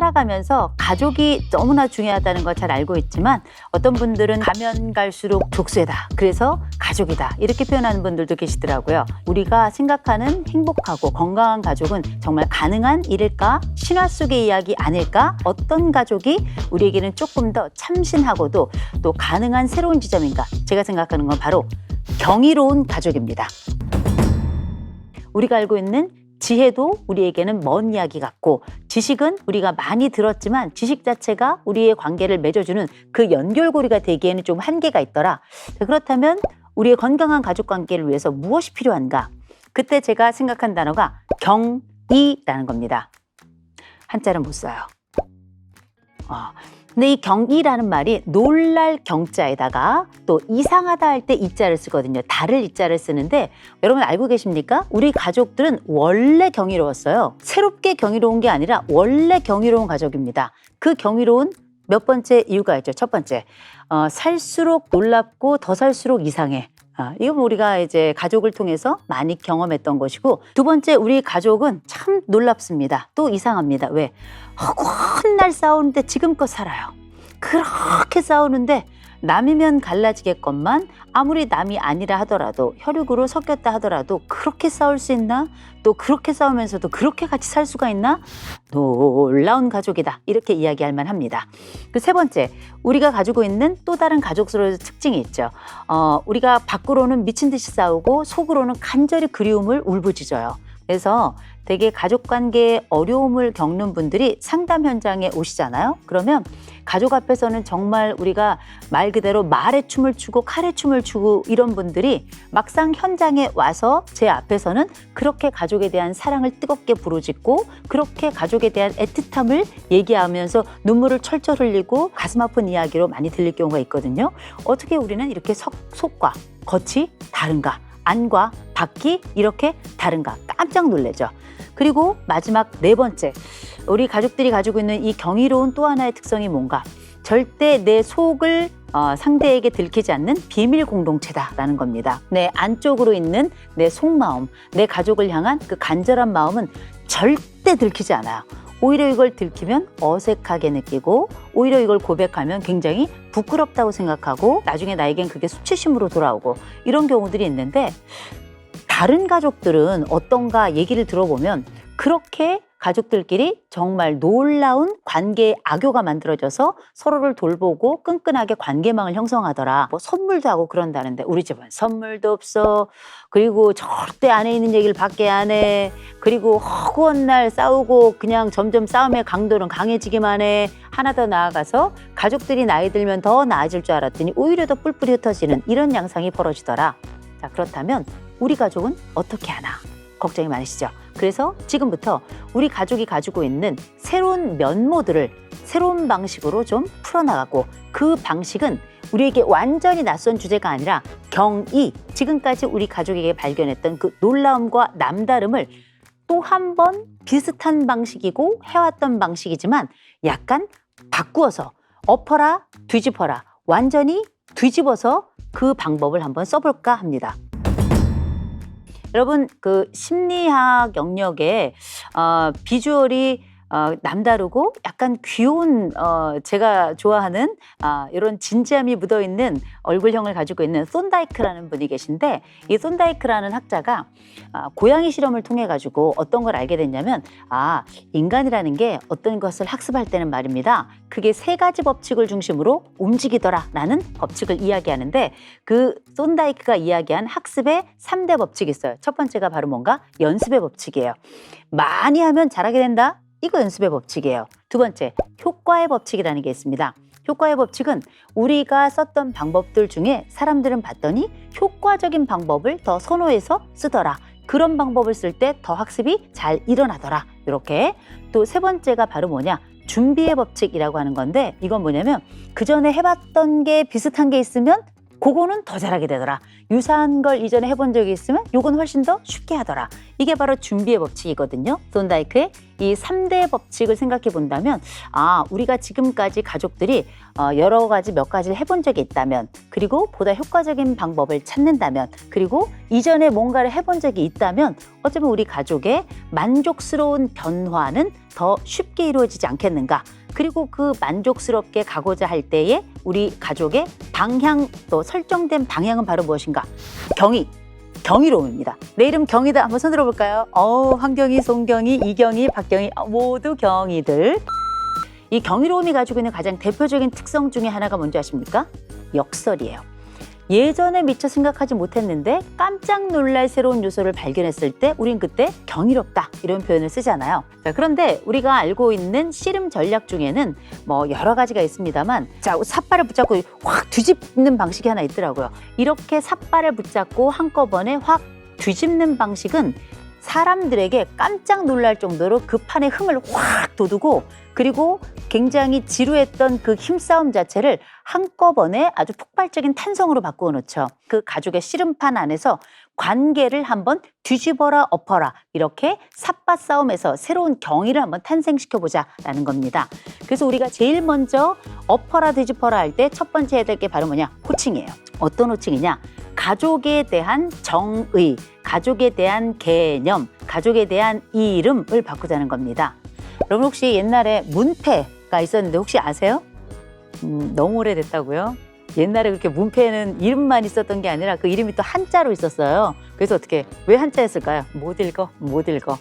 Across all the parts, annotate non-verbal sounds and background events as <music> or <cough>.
살아가면서 가족이 너무나 중요하다는 걸 잘 알고 있지만 어떤 분들은 가면 갈수록 족쇄다. 그래서 가족이다. 이렇게 표현하는 분들도 계시더라고요. 우리가 생각하는 행복하고 건강한 가족은 정말 가능한 일일까? 신화 속의 이야기 아닐까? 어떤 가족이 우리에게는 조금 더 참신하고도 또 가능한 새로운 지점인가? 제가 생각하는 건 바로 경이로운 가족입니다. 우리가 알고 있는 지혜도 우리에게는 먼 이야기 같고 지식은 우리가 많이 들었지만 지식 자체가 우리의 관계를 맺어주는 그 연결고리가 되기에는 좀 한계가 있더라. 그렇다면 우리의 건강한 가족 관계를 위해서 무엇이 필요한가? 그때 제가 생각한 단어가 경이라는 겁니다. 한자는 못 써요. 어, 근데 이 경이라는 말이 놀랄 경자에다가 또 이상하다 할 때 이자를 쓰거든요. 다를 이자를 쓰는데 여러분 알고 계십니까? 우리 가족들은 원래 경이로웠어요. 새롭게 경이로운 게 아니라 원래 경이로운 가족입니다. 그 경이로운 몇 번째 이유가 있죠. 첫 번째, 어, 살수록 놀랍고 더 살수록 이상해. 아, 이건 우리가 이제 가족을 통해서 많이 경험했던 것이고 두 번째 우리 가족은 참 놀랍습니다. 또 이상합니다. 왜? 허구한 싸우는데 지금껏 살아요. 그렇게 싸우는데 남이면 갈라지겠건만 아무리 남이 아니라 하더라도 혈육으로 섞였다 하더라도 그렇게 싸울 수 있나? 또 그렇게 싸우면서도 그렇게 같이 살 수가 있나? 놀라운 가족이다. 이렇게 이야기할 만합니다. 그 세 번째, 우리가 가지고 있는 또 다른 가족스러운 특징이 있죠. 어, 우리가 밖으로는 미친 듯이 싸우고 속으로는 간절히 그리움을 울부짖어요. 그래서 되게 가족 관계에 어려움을 겪는 분들이 상담 현장에 오시잖아요. 그러면 가족 앞에서는 정말 우리가 말 그대로 말의 춤을 추고 칼의 춤을 추고 이런 분들이 막상 현장에 와서 제 앞에서는 그렇게 가족에 대한 사랑을 뜨겁게 부르짖고 그렇게 가족에 대한 애틋함을 얘기하면서 눈물을 철철 흘리고 가슴 아픈 이야기로 많이 들릴 경우가 있거든요. 어떻게 우리는 이렇게 속, 속과 겉이 다른가? 안과 밖이 이렇게 다른가? 깜짝 놀래죠. 그리고 마지막 네 번째, 우리 가족들이 가지고 있는 이 경이로운 또 하나의 특성이 뭔가? 절대 내 속을 어, 상대에게 들키지 않는 비밀 공동체다라는 겁니다. 내 안쪽으로 있는 내 속마음, 내 가족을 향한 그 간절한 마음은 절대 들키지 않아요. 오히려 이걸 들키면 어색하게 느끼고 오히려 이걸 고백하면 굉장히 부끄럽다고 생각하고 나중에 나에겐 그게 수치심으로 돌아오고 이런 경우들이 있는데 다른 가족들은 어떤가 얘기를 들어보면 그렇게 가족들끼리 정말 놀라운 관계의 악교가 만들어져서 서로를 돌보고 끈끈하게 관계망을 형성하더라. 뭐 선물도 하고 그런다는데 우리 집은 선물도 없어. 그리고 절대 안에 있는 얘기를 밖에 안 해. 그리고 허구한 날 싸우고 그냥 점점 싸움의 강도는 강해지기만 해. 하나 더 나아가서 가족들이 나이 들면 더 나아질 줄 알았더니 오히려 더 뿔뿔이 흩어지는 이런 양상이 벌어지더라. 자, 그렇다면 우리 가족은 어떻게 하나? 걱정이 많으시죠? 그래서 지금부터 우리 가족이 가지고 있는 새로운 면모들을 새로운 방식으로 좀 풀어나가고 그 방식은 우리에게 완전히 낯선 주제가 아니라 경이 지금까지 우리 가족에게 발견했던 그 놀라움과 남다름을 또 한 번 비슷한 방식이고 해왔던 방식이지만 약간 바꾸어서 엎어라 뒤집어라 완전히 뒤집어서 그 방법을 한번 써볼까 합니다. 여러분 그 심리학 영역에 어, 비주얼이 어, 남다르고 약간 귀여운 어, 제가 좋아하는 아, 이런 진지함이 묻어 있는 얼굴형을 가지고 있는 손다이크라는 분이 계신데 이 손다이크라는 학자가 아, 고양이 실험을 통해 가지고 어떤 걸 알게 됐냐면 아 인간이라는 게 어떤 것을 학습할 때는 말입니다. 그게 세 가지 법칙을 중심으로 움직이더라라는 법칙을 이야기하는데 그 손다이크가 이야기한 학습의 삼대 법칙이 있어요. 첫 번째가 바로 뭔가 연습의 법칙이에요. 많이 하면 잘하게 된다. 이거 연습의 법칙이에요. 두 번째, 효과의 법칙이라는 게 있습니다. 효과의 법칙은 우리가 썼던 방법들 중에 사람들은 봤더니 효과적인 방법을 더 선호해서 쓰더라. 그런 방법을 쓸 때 더 학습이 잘 일어나더라. 이렇게. 또 세 번째가 바로 뭐냐? 준비의 법칙이라고 하는 건데 이건 뭐냐면 그 전에 해봤던 게 비슷한 게 있으면 그거는 더 잘하게 되더라. 유사한 걸 이전에 해본 적이 있으면 요건 훨씬 더 쉽게 하더라. 이게 바로 준비의 법칙이거든요. 손다이크의 이 삼대 법칙을 생각해 본다면 아, 우리가 지금까지 가족들이 어, 여러 가지 몇 가지를 해본 적이 있다면 그리고 보다 효과적인 방법을 찾는다면 그리고 이전에 뭔가를 해본 적이 있다면 어쩌면 우리 가족의 만족스러운 변화는 더 쉽게 이루어지지 않겠는가. 그리고 그 만족스럽게 가고자 할 때에 우리 가족의 방향 또 설정된 방향은 바로 무엇인가? 경의. 경이로움입니다. 내 이름 경이다. 한번 손 들어볼까요? 어우, 황경이, 송경이, 이경이, 박경이 어, 모두 경이들. 이 경이로움이 가지고 있는 가장 대표적인 특성 중에 하나가 뭔지 아십니까? 역설이에요. 예전에 미처 생각하지 못했는데 깜짝 놀랄 새로운 요소를 발견했을 때 우린 그때 경이롭다 이런 표현을 쓰잖아요. 자, 그런데 우리가 알고 있는 씨름 전략 중에는 뭐 여러 가지가 있습니다만 자, 삿발을 붙잡고 확 뒤집는 방식이 하나 있더라고요. 이렇게 삿발을 붙잡고 한꺼번에 확 뒤집는 방식은 사람들에게 깜짝 놀랄 정도로 그 판에 흥을 확 돋우고 그리고 굉장히 지루했던 그 힘싸움 자체를 한꺼번에 아주 폭발적인 탄성으로 바꾸어 놓죠. 그 가족의 씨름판 안에서 관계를 한번 뒤집어라 엎어라 이렇게 삿바 싸움에서 새로운 경의를 한번 탄생시켜 보자라는 겁니다. 그래서 우리가 제일 먼저 엎어라 뒤집어라 할 때 첫 번째 해야 될 게 바로 뭐냐? 호칭이에요. 어떤 호칭이냐? 가족에 대한 정의, 가족에 대한 개념, 가족에 대한 이름을 바꾸자는 겁니다. 여러분 혹시 옛날에 문패가 있었는데 혹시 아세요? 음, 너무 오래됐다고요? 옛날에 그렇게 문패는 이름만 있었던 게 아니라 그 이름이 또 한자로 있었어요. 그래서 어떻게 왜 한자였을까요? 못 읽어, 못 읽어.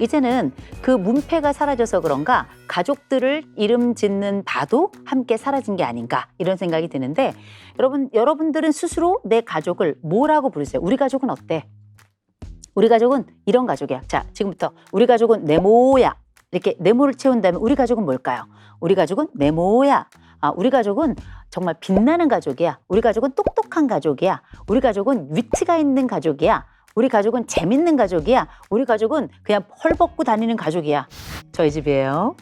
이제는 그 문패가 사라져서 그런가 가족들을 이름 짓는 바도 함께 사라진 게 아닌가 이런 생각이 드는데 여러분 여러분들은 스스로 내 가족을 뭐라고 부르세요? 우리 가족은 어때? 우리 가족은 이런 가족이야. 자, 지금부터 우리 가족은 네모야. 이렇게 네모를 채운다면 우리 가족은 뭘까요? 우리 가족은 네모야. 아, 우리 가족은 정말 빛나는 가족이야. 우리 가족은 똑똑한 가족이야. 우리 가족은 위트가 있는 가족이야. 우리 가족은 재밌는 가족이야. 우리 가족은 그냥 헐벗고 다니는 가족이야. 저희 집이에요.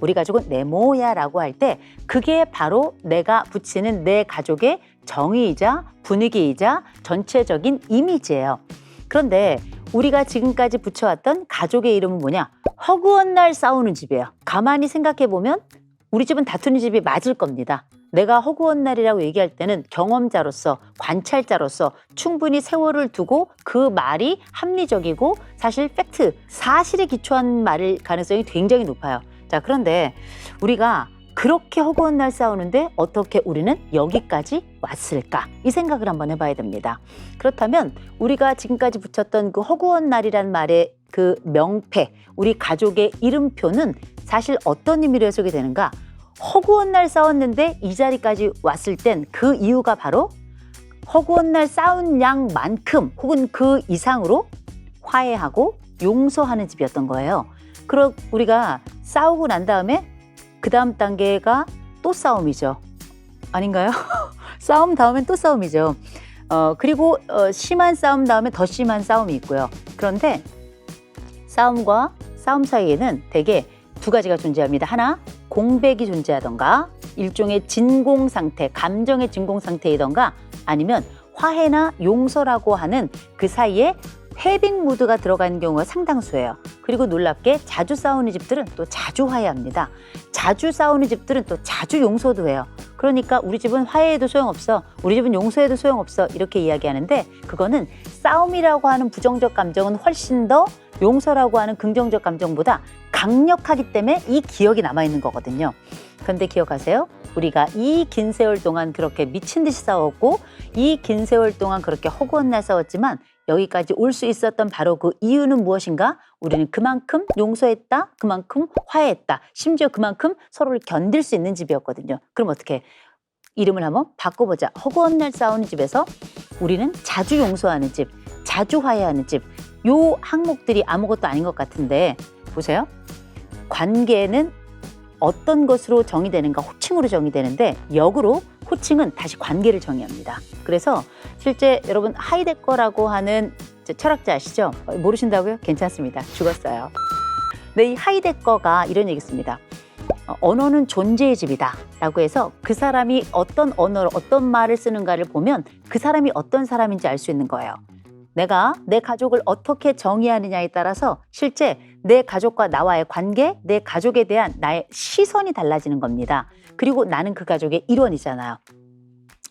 우리 가족은 네모야 라고 할 때 그게 바로 내가 붙이는 내 가족의 정의이자 분위기이자 전체적인 이미지예요. 그런데 우리가 지금까지 붙여왔던 가족의 이름은 뭐냐? 허구한 날 싸우는 집이에요. 가만히 생각해 보면 우리 집은 다투는 집이 맞을 겁니다. 내가 허구한 날이라고 얘기할 때는 경험자로서 관찰자로서 충분히 세월을 두고 그 말이 합리적이고 사실 팩트, 사실에 기초한 말일 가능성이 굉장히 높아요. 자, 그런데 우리가 그렇게 허구한 날 싸우는데 어떻게 우리는 여기까지 왔을까? 이 생각을 한번 해봐야 됩니다. 그렇다면 우리가 지금까지 붙였던 그 허구한 날이란 말의 그 명패, 우리 가족의 이름표는 사실 어떤 의미로 해석이 되는가? 허구한 날 싸웠는데 이 자리까지 왔을 땐 그 이유가 바로 허구한 날 싸운 양만큼 혹은 그 이상으로 화해하고 용서하는 집이었던 거예요. 그럼 우리가 싸우고 난 다음에 그 다음 단계가 또 싸움이죠. 아닌가요? <laughs> 싸움 다음엔 또 싸움이죠. 어, 그리고 어, 심한 싸움 다음에 더 심한 싸움이 있고요. 그런데 싸움과 싸움 사이에는 대개 두 가지가 존재합니다. 하나, 공백이 존재하던가, 일종의 진공 상태, 감정의 진공 상태이던가, 아니면 화해나 용서라고 하는 그 사이에 회빙 모드가 들어가는 경우가 상당수예요. 그리고 놀랍게 자주 싸우는 집들은 또 자주 화해합니다. 자주 싸우는 집들은 또 자주 용서도 해요. 그러니까 우리 집은 화해해도 소용없어. 우리 집은 용서해도 소용없어. 이렇게 이야기하는데 그거는 싸움이라고 하는 부정적 감정은 훨씬 더 용서라고 하는 긍정적 감정보다 강력하기 때문에 이 기억이 남아있는 거거든요. 그런데 기억하세요? 우리가 이 긴 세월 동안 그렇게 미친 듯이 싸웠고 이 긴 세월 동안 그렇게 허구한 날 싸웠지만 여기까지 올 수 있었던 바로 그 이유는 무엇인가? 우리는 그만큼 용서했다, 그만큼 화해했다, 심지어 그만큼 서로를 견딜 수 있는 집이었거든요. 그럼 어떻게? 이름을 한번 바꿔보자. 허구한 날 싸우는 집에서 우리는 자주 용서하는 집, 자주 화해하는 집. 요 항목들이 아무것도 아닌 것 같은데 보세요. 관계는 어떤 것으로 정의되는가 호칭으로 정의되는데 역으로 호칭은 다시 관계를 정의합니다. 그래서 실제 여러분 하이데거라고 하는 저 철학자 아시죠? 어, 모르신다고요? 괜찮습니다. 죽었어요. 네, 이 하이데거가 이런 얘기 했습니다. 어, 언어는 존재의 집이다. 라고 해서 그 사람이 어떤 언어로 어떤 말을 쓰는가를 보면 그 사람이 어떤 사람인지 알 수 있는 거예요. 내가 내 가족을 어떻게 정의하느냐에 따라서 실제 내 가족과 나와의 관계, 내 가족에 대한 나의 시선이 달라지는 겁니다. 그리고 나는 그 가족의 일원이잖아요.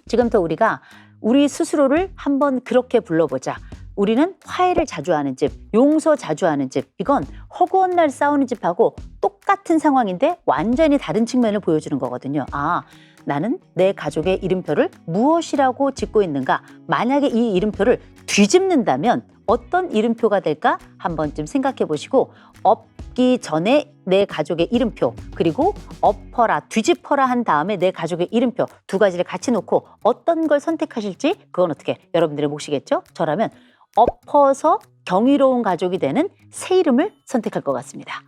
지금부터 우리가 우리 스스로를 한번 그렇게 불러보자. 우리는 화해를 자주 하는 집, 용서 자주 하는 집. 이건 허구한 날 싸우는 집하고 똑같은 상황인데 완전히 다른 측면을 보여주는 거거든요. 아, 나는 내 가족의 이름표를 무엇이라고 짓고 있는가? 만약에 이 이름표를 뒤집는다면 어떤 이름표가 될까? 한 번쯤 생각해 보시고 엎기 전에 내 가족의 이름표 그리고 엎어라 뒤집어라 한 다음에 내 가족의 이름표 두 가지를 같이 놓고 어떤 걸 선택하실지 그건 어떻게 여러분들의 몫이겠죠? 저라면 엎어서 경이로운 가족이 되는 새 이름을 선택할 것 같습니다.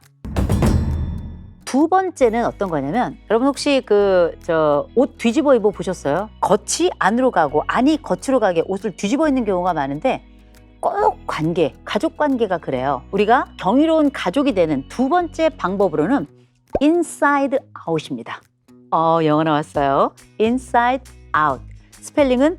두 번째는 어떤 거냐면 여러분 혹시 그 저 옷 뒤집어 입어 보셨어요? 겉이 안으로 가고 안이 겉으로 가게 옷을 뒤집어 입는 경우가 많은데 꼭 관계, 가족 관계가 그래요. 우리가 경이로운 가족이 되는 두 번째 방법으로는 inside out입니다. 어, 영어 나왔어요. inside out. 스펠링은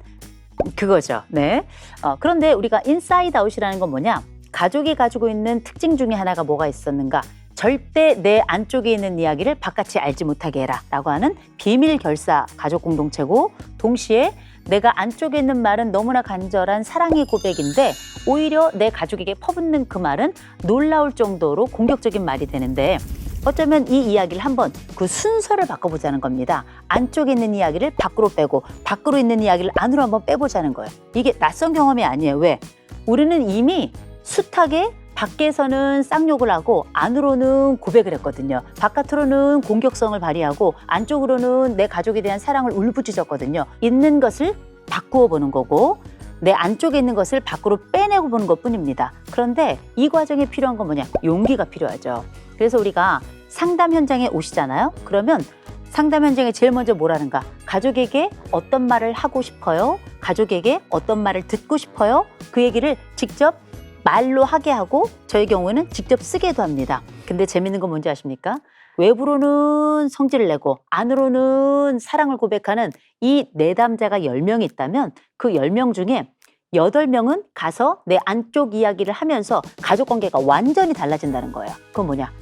그거죠. 네. 어, 그런데 우리가 inside out이라는 건 뭐냐? 가족이 가지고 있는 특징 중에 하나가 뭐가 있었는가? 절대 내 안쪽에 있는 이야기를 바깥이 알지 못하게 해라 라고 하는 비밀 결사 가족 공동체고 동시에 내가 안쪽에 있는 말은 너무나 간절한 사랑의 고백인데 오히려 내 가족에게 퍼붓는 그 말은 놀라울 정도로 공격적인 말이 되는데 어쩌면 이 이야기를 한번 그 순서를 바꿔보자는 겁니다. 안쪽에 있는 이야기를 밖으로 빼고 밖으로 있는 이야기를 안으로 한번 빼보자는 거예요. 이게 낯선 경험이 아니에요. 왜? 우리는 이미 숱하게 밖에서는 쌍욕을 하고 안으로는 고백을 했거든요. 바깥으로는 공격성을 발휘하고 안쪽으로는 내 가족에 대한 사랑을 울부짖었거든요. 있는 것을 바꾸어 보는 거고 내 안쪽에 있는 것을 밖으로 빼내고 보는 것 뿐입니다. 그런데 이 과정에 필요한 건 뭐냐? 용기가 필요하죠. 그래서 우리가 상담 현장에 오시잖아요. 그러면 상담 현장에 제일 먼저 뭐라는가? 가족에게 어떤 말을 하고 싶어요? 가족에게 어떤 말을 듣고 싶어요? 그 얘기를 직접 말로 하게 하고 저희 경우에는 직접 쓰게도 합니다. 근데 재밌는 건 뭔지 아십니까? 외부로는 성질을 내고 안으로는 사랑을 고백하는 이 내담자가 열명이 있다면 그 열 명 중에 여덟 명은 가서 내 안쪽 이야기를 하면서 가족 관계가 완전히 달라진다는 거예요. 그건 뭐냐?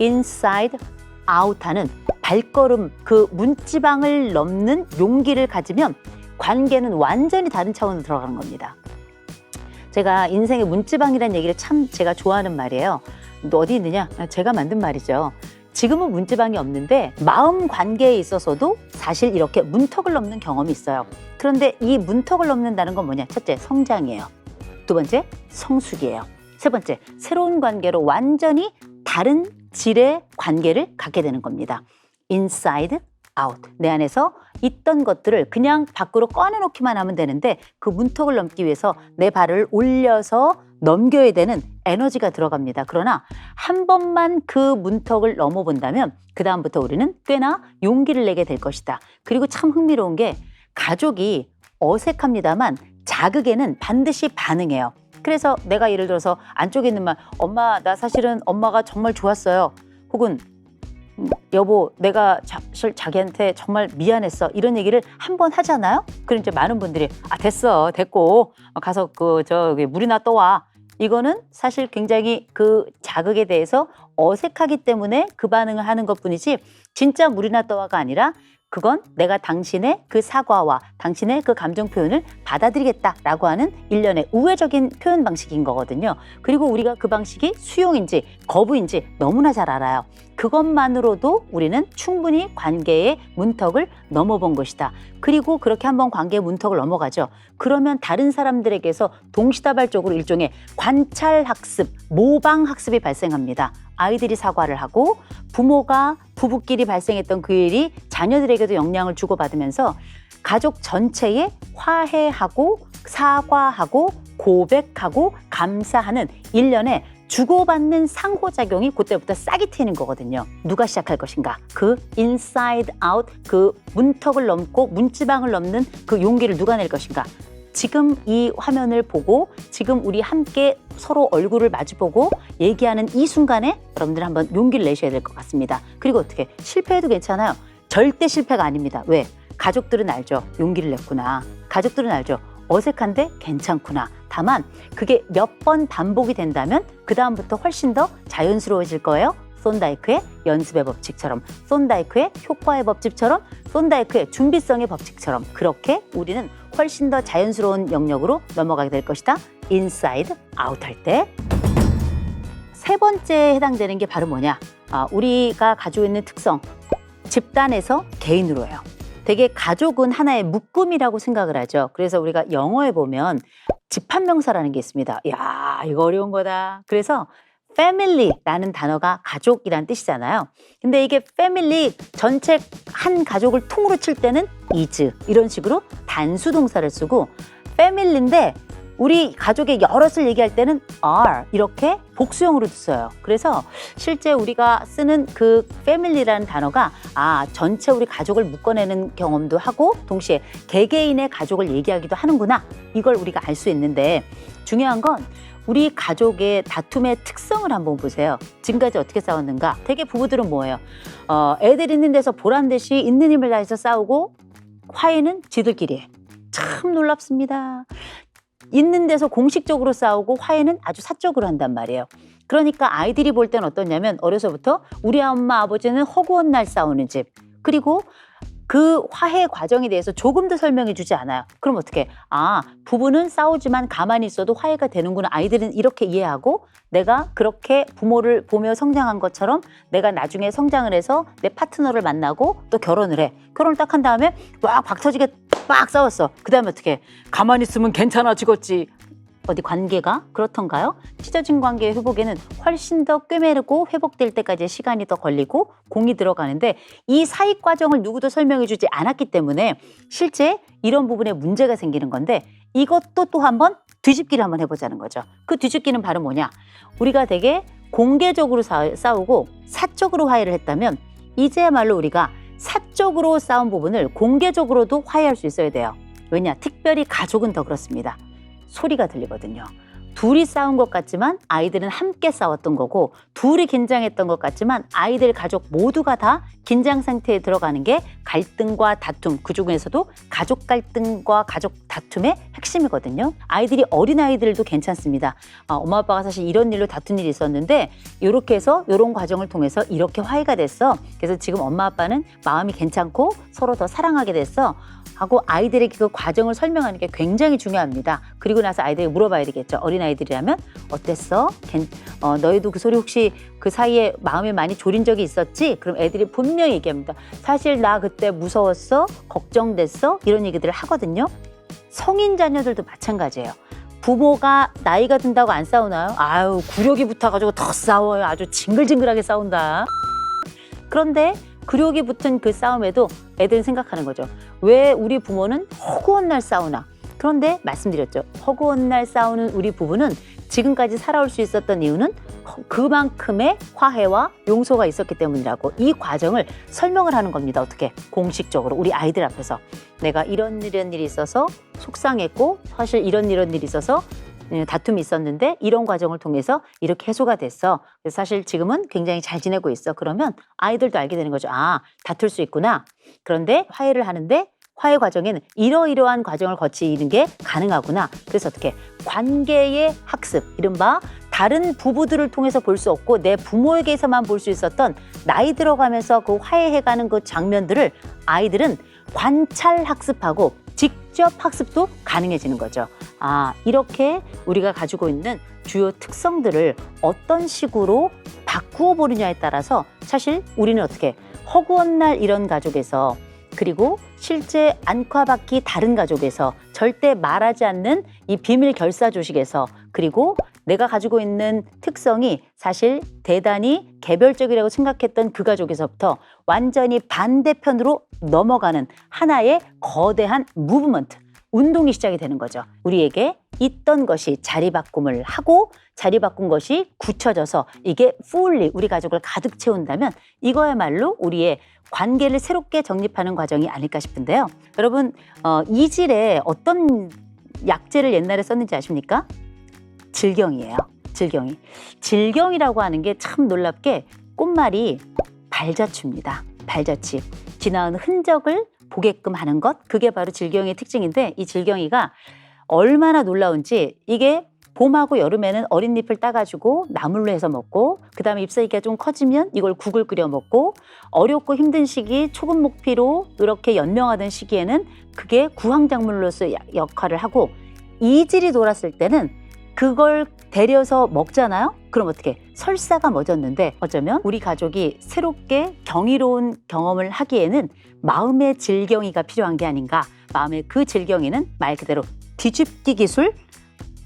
inside out 하는 발걸음 그 문지방을 넘는 용기를 가지면 관계는 완전히 다른 차원으로 들어가는 겁니다. 제가 인생의 문지방이라는 얘기를 참 제가 좋아하는 말이에요. 너 어디 있느냐? 아, 제가 만든 말이죠. 지금은 문지방이 없는데 마음 관계에 있어서도 사실 이렇게 문턱을 넘는 경험이 있어요. 그런데 이 문턱을 넘는다는 건 뭐냐? 첫째, 성장이에요. 두 번째, 성숙이에요. 세 번째, 새로운 관계로 완전히 다른 질의 관계를 갖게 되는 겁니다. inside out. 내 안에서 있던 것들을 그냥 밖으로 꺼내놓기만 하면 되는데 그 문턱을 넘기 위해서 내 발을 올려서 넘겨야 되는 에너지가 들어갑니다. 그러나 한 번만 그 문턱을 넘어본다면 그다음부터 우리는 꽤나 용기를 내게 될 것이다. 그리고 참 흥미로운 게 가족이 어색합니다만 자극에는 반드시 반응해요. 그래서 내가 예를 들어서 안쪽에 있는 말, 엄마, 나 사실은 엄마가 정말 좋았어요. 혹은 음, 여보, 내가 자, 자기한테 정말 미안했어. 이런 얘기를 한 번 하잖아요. 그럼 이제 많은 분들이 아 됐어, 됐고 어, 가서 그 저기 물이나 떠와. 이거는 사실 굉장히 그 자극에 대해서 어색하기 때문에 그 반응을 하는 것 뿐이지 진짜 물이나 떠와가 아니라 그건 내가 당신의 그 사과와 당신의 그 감정 표현을 받아들이겠다라고 하는 일련의 우회적인 표현 방식인 거거든요. 그리고 우리가 그 방식이 수용인지 거부인지 너무나 잘 알아요. 그것만으로도 우리는 충분히 관계의 문턱을 넘어본 것이다. 그리고 그렇게 한번 관계의 문턱을 넘어가죠. 그러면 다른 사람들에게서 동시다발적으로 일종의 관찰 학습, 모방 학습이 발생합니다. 아이들이 사과를 하고 부모가 부부끼리 발생했던 그 일이 자녀들에게도 영향을 주고받으면서 가족 전체에 화해하고 사과하고 고백하고 감사하는 일련의 주고받는 상호작용이 그때부터 싹이 트이는 거거든요. 누가 시작할 것인가? 그 inside out 그 문턱을 넘고 문지방을 넘는 그 용기를 누가 낼 것인가? 지금 이 화면을 보고 지금 우리 함께 서로 얼굴을 마주보고 얘기하는 이 순간에 여러분들 한번 용기를 내셔야 될 것 같습니다. 그리고 어떻게 실패해도 괜찮아요. 절대 실패가 아닙니다. 왜? 가족들은 알죠. 용기를 냈구나. 가족들은 알죠. 어색한데 괜찮구나. 다만 그게 몇 번 반복이 된다면 그 다음부터 훨씬 더 자연스러워질 거예요. 손다이크의 연습의 법칙처럼, 손다이크의 효과의 법칙처럼, 손다이크의 준비성의 법칙처럼 그렇게 우리는 훨씬 더 자연스러운 영역으로 넘어가게 될 것이다. 인사이드 아웃 할 때. 세 번째에 해당되는 게 바로 뭐냐? 아, 우리가 가지고 있는 특성, 집단에서 개인으로예요. 되게 가족은 하나의 묶음이라고 생각을 하죠. 그래서 우리가 영어에 보면 집합명사라는 게 있습니다. 야, 이거 어려운 거다. 그래서 family라는 단어가 가족이란 뜻이잖아요. 근데 이게 family 전체 한 가족을 통으로 칠 때는 is 이런 식으로 단수 동사를 쓰고 family인데 우리 가족의 여럿을 얘기할 때는 are 이렇게 복수형으로 써요. 그래서 실제 우리가 쓰는 그 family라는 단어가 아 전체 우리 가족을 묶어내는 경험도 하고 동시에 개개인의 가족을 얘기하기도 하는구나 이걸 우리가 알 수 있는데 중요한 건 우리 가족의 다툼의 특성을 한번 보세요. 지금까지 어떻게 싸웠는가? 되게 부부들은 뭐예요? 어, 애들 있는 데서 보란 듯이 있는 힘을 다해서 싸우고 화해는 지들끼리 해. 참 놀랍습니다. 있는 데서 공식적으로 싸우고 화해는 아주 사적으로 한단 말이에요. 그러니까 아이들이 볼 땐 어떠냐면 어려서부터 우리 엄마 아버지는 허구한 날 싸우는 집 그리고 그 화해 과정에 대해서 조금도 설명해 주지 않아요. 그럼 어떻게? 아, 부부는 싸우지만 가만히 있어도 화해가 되는구나. 아이들은 이렇게 이해하고 내가 그렇게 부모를 보며 성장한 것처럼 내가 나중에 성장을 해서 내 파트너를 만나고 또 결혼을 해. 결혼을 딱 한 다음에 막 박터지게 빡 싸웠어. 그 다음에 어떻게? 가만히 있으면 괜찮아지겠지. 어디 관계가 그렇던가요? 찢어진 관계의 회복에는 훨씬 더 꿰매르고 회복될 때까지 시간이 더 걸리고 공이 들어가는데 이 사익 과정을 누구도 설명해 주지 않았기 때문에 실제 이런 부분에 문제가 생기는 건데 이것도 또 한번 뒤집기를 한번 해보자는 거죠. 그 뒤집기는 바로 뭐냐? 우리가 되게 공개적으로 싸- 싸우고 사적으로 화해를 했다면 이제야말로 우리가 사적으로 싸운 부분을 공개적으로도 화해할 수 있어야 돼요. 왜냐? 특별히 가족은 더 그렇습니다. 소리가 들리거든요. 둘이 싸운 것 같지만 아이들은 함께 싸웠던 거고 둘이 긴장했던 것 같지만 아이들 가족 모두가 다 긴장 상태에 들어가는 게 갈등과 다툼 그 중에서도 가족 갈등과 가족 다툼의 핵심이거든요. 아이들이 어린 아이들도 괜찮습니다. 아, 엄마 아빠가 사실 이런 일로 다툰 일이 있었는데 이렇게 해서 이런 과정을 통해서 이렇게 화해가 됐어. 그래서 지금 엄마 아빠는 마음이 괜찮고 서로 더 사랑하게 됐어. 하고 아이들에게 그 과정을 설명하는 게 굉장히 중요합니다. 그리고 나서 아이들에게 물어봐야 되겠죠. 어린 아이들이라면 어땠어? 괜- 어, 너희도 그 소리 혹시 그 사이에 마음에 많이 졸인 적이 있었지? 그럼 애들이 분명히 얘기합니다. 사실 나 그때 무서웠어, 걱정됐어 이런 얘기들을 하거든요. 성인 자녀들도 마찬가지예요. 부모가 나이가 든다고 안 싸우나요? 아유 구력이 붙어가지고 더 싸워요. 아주 징글징글하게 싸운다. 그런데 굴욕이 붙은 그 싸움에도 애들은 생각하는 거죠. 왜 우리 부모는 허구한 날 싸우나? 그런데 말씀드렸죠. 허구한 날 싸우는 우리 부부는 지금까지 살아올 수 있었던 이유는 허- 그만큼의 화해와 용서가 있었기 때문이라고 이 과정을 설명을 하는 겁니다. 어떻게? 공식적으로 우리 아이들 앞에서 내가 이런 이런 일이 있어서 속상했고 사실 이런 이런 일이 있어서 예, 다툼이 있었는데 이런 과정을 통해서 이렇게 해소가 됐어. 그래서 사실 지금은 굉장히 잘 지내고 있어. 그러면 아이들도 알게 되는 거죠. 아, 다툴 수 있구나. 그런데 화해를 하는데 화해 과정에는 이러이러한 과정을 거치는 게 가능하구나. 그래서 어떻게 관계의 학습, 이른바 다른 부부들을 통해서 볼 수 없고 내 부모에게서만 볼 수 있었던 나이 들어가면서 그 화해해가는 그 장면들을 아이들은 관찰 학습하고 직접 학습도 가능해지는 거죠. 아, 이렇게 우리가 가지고 있는 주요 특성들을 어떤 식으로 바꾸어 보느냐에 따라서 사실 우리는 어떻게 허구한 날 이런 가족에서 그리고 실제 안과박히 다른 가족에서 절대 말하지 않는 이 비밀 결사 조식에서 그리고 내가 가지고 있는 특성이 사실 대단히 개별적이라고 생각했던 그 가족에서부터 완전히 반대편으로 넘어가는 하나의 거대한 무브먼트, 운동이 시작이 되는 거죠. 우리에게 있던 것이 자리 바꿈을 하고 자리 바꾼 것이 굳혀져서 이게 풀리 우리 가족을 가득 채운다면 이거야말로 우리의 관계를 새롭게 정립하는 과정이 아닐까 싶은데요. 여러분 어, 이질에 어떤 약재를 옛날에 썼는지 아십니까? 질경이에요. 질경이. 질경이라고 하는 게 참 놀랍게 꽃말이 발자취입니다. 발자취. 지나온 흔적을 보게끔 하는 것 그게 바로 질경의 특징인데 이 질경이가 얼마나 놀라운지 이게 봄하고 여름에는 어린 잎을 따가지고 나물로 해서 먹고 그다음에 잎사귀가 좀 커지면 이걸 국을 끓여 먹고 어렵고 힘든 시기 초급 목피로 이렇게 연명하던 시기에는 그게 구황작물로서 야- 역할을 하고 이질이 돌았을 때는 그걸 데려서 먹잖아요. 그럼 어떻게 설사가 멎었는데 어쩌면 우리 가족이 새롭게 경이로운 경험을 하기에는 마음의 질경이가 필요한 게 아닌가. 마음의 그 질경이는 말 그대로 뒤집기 기술,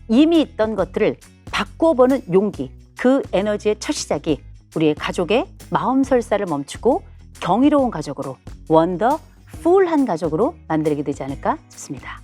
이미 있던 것들을 바꿔보는 용기, 그 에너지의 첫 시작이 우리의 가족의 마음 설사를 멈추고 경이로운 가족으로 원더 풀한 가족으로 만들게 되지 않을까 싶습니다.